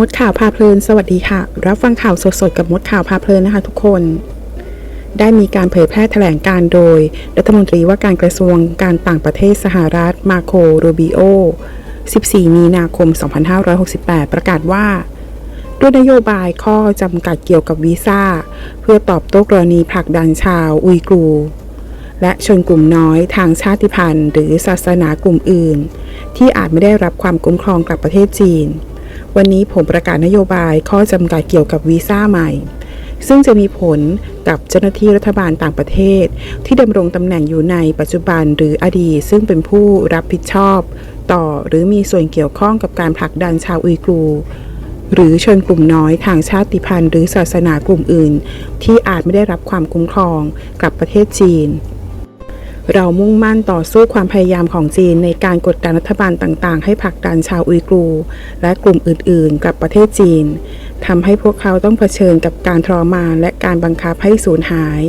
มดข่าวพาเพลิน สวัสดีค่ะ รับฟังข่าวสดๆกับมดข่าวพาเพลินนะคะทุกคน ได้มีการเผยแพร่แถลงการโดย รัฐมนตรีว่าการกระทรวงการต่างประเทศสหรัฐ มาโคโรบิโอ 14 มีนาคม 2568 ประกาศว่า ด้วยนโยบายข้อจำกัดเกี่ยวกับวีซ่า เพื่อตอบโต้กรณีผลักดันชาวอุยกูรและชนกลุ่มน้อยทางชาติพันธุ์ หรือศาสนากลุ่มอื่น ที่อาจไม่ได้รับความคุ้มครองกลับประเทศจีน วันนี้ผมประกาศนโยบายข้อจำกัดเกี่ยวกับวีซ่าใหม่ ซึ่งจะมีผลกับเจ้าหน้าที่รัฐบาลต่างประเทศ ที่ดำรงตำแหน่งอยู่ในปัจจุบันหรืออดีต ซึ่งเป็นผู้รับผิดชอบ ต่อหรือมีส่วนเกี่ยวข้องกับการผลักดันชาวอุยกู หรือชนกลุ่มน้อยทางชาติพันธุ์ หรือศาสนากลุ่มอื่น ที่อาจไม่ได้รับความคุ้มครองกับประเทศจีน เรามุ่งมั่นต่อสู้ความพยายามของจีนในการกดดันรัฐบาลต่างๆ ให้ผลักดันชาวอุยกูร์และกลุ่มอื่นๆ กลับประเทศจีนทำให้พวกเขาต้องเผชิญกับการทรมานและการบังคับให้สูญหาย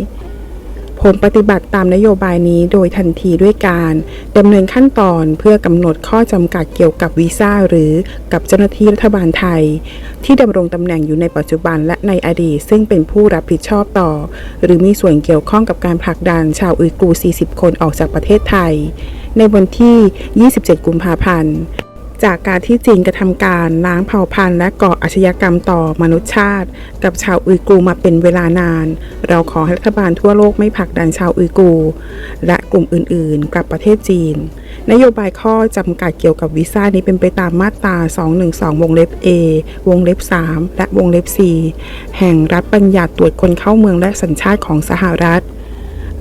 ผมปฏิบัติตามนโยบายนี้โดยทันทีด้วยการดำเนินขั้นตอนเพื่อกำหนดข้อจำกัดเกี่ยวกับวีซ่าหรือกับเจ้าหน้าที่รัฐบาลไทย ที่ดำรงตำแหน่งอยู่ในปัจจุบันและในอดีต ซึ่งเป็นผู้รับผิดชอบต่อ หรือมีส่วนเกี่ยวข้องกับการผลักดันชาวอุยกูร์40 คนออกจากประเทศไทย ในวันที่ 27 กุมภาพันธ์ จากการที่จีนกระทำการล้างเผ่าพันธุ์และก่ออาชญากรรมต่อมนุษยชาติ กับชาวอุยกูมาเป็นเวลานาน เราขอให้รัฐบาลทั่วโลกไม่ผลักดันชาวอุยกู และกลุ่มอื่นๆ กลับประเทศจีน นโยบายข้อจำกัดเกี่ยวกับวีซ่านี้เป็นไปตามมาตรา 212 วงเล็บ A วงเล็บ 3 และวงเล็บ 4 แห่งรัฐบัญญัติตรวจคนเข้าเมืองและสัญชาติของสหรัฐ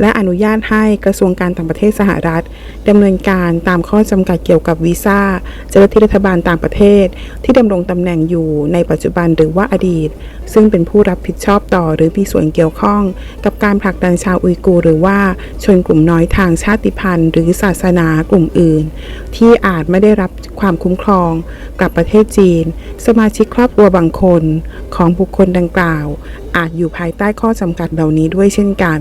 และอนุญาตให้กระทรวงการต่างประเทศสหรัฐดำเนินการตามข้อจำกัดเกี่ยวกับวีซ่าเจ้าหน้าที่รัฐบาลต่างประเทศ ที่ดำรงตำแหน่งอยู่ในปัจจุบันหรือว่าอดีต ซึ่งเป็นผู้รับผิดชอบต่อหรือมีส่วนเกี่ยวข้อง กับการผลักดันชาวอุยกูร์หรือว่าชนกลุ่มน้อยทางชาติพันธุ์ หรือศาสนากลุ่มอื่น ที่อาจไม่ได้รับความคุ้มครองกับประเทศจีน สมาชิกครอบครัวบางคนของบุคคลดังกล่าว อาจอยู่ภายใต้ข้อจำกัดเหล่านี้ด้วยเช่นกัน